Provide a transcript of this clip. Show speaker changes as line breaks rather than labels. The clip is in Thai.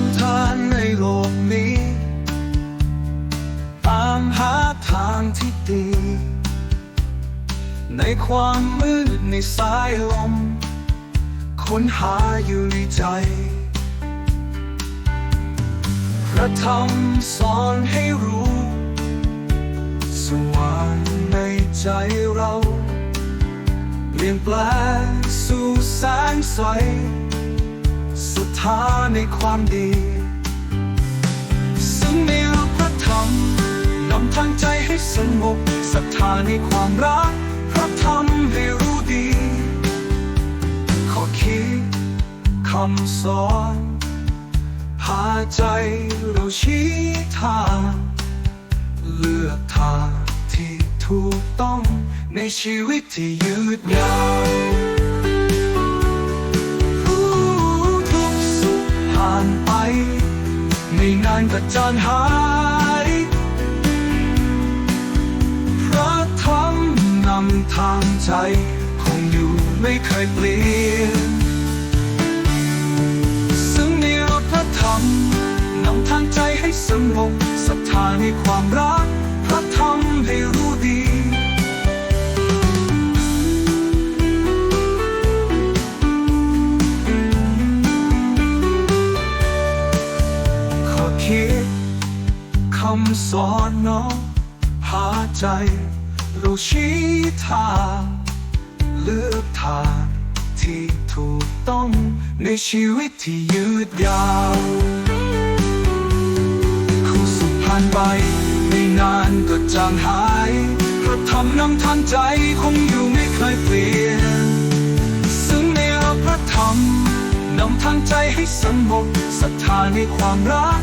นทานในโลกนี้ ตามหาทางที่ดี ในความมืดในสายลม ค้นหาอยู่ในใจ พระธรรมสอนให้รู้ สว่างในใจเรา เปลี่ยนแปลงสู่แสงใส ศรัทธาในความดีซึ่งในรูปพระธรรมนำทางใจให้สงบศรัทธาในความรักพระธรรมให้รู้ดี ขอคิดคำสอนพาใจเราชี้ทางเลือกทางที่ถูกต้องในชีวิตที่ยืดยาว นานก็จรหายพระธรรมนำทางใจคงอยู่ไม่เคยเปลี่ยนซึ่งในรถพระธรรมนำทางใจให้สงบศรัทธาในความรักำสอนน้องพาใจเราชี้ทางเลือกทางที่ถูกต้องในชีวิตที่ยืดยาวคู่สุขผ่านไปไม่นานก็จางหายพระธรรมนำทางใจคงอยู่ไม่เคยเปลี่ยน ซึ่งในพระธรรมนำทางใจให้สงบศรัทธาในความรัก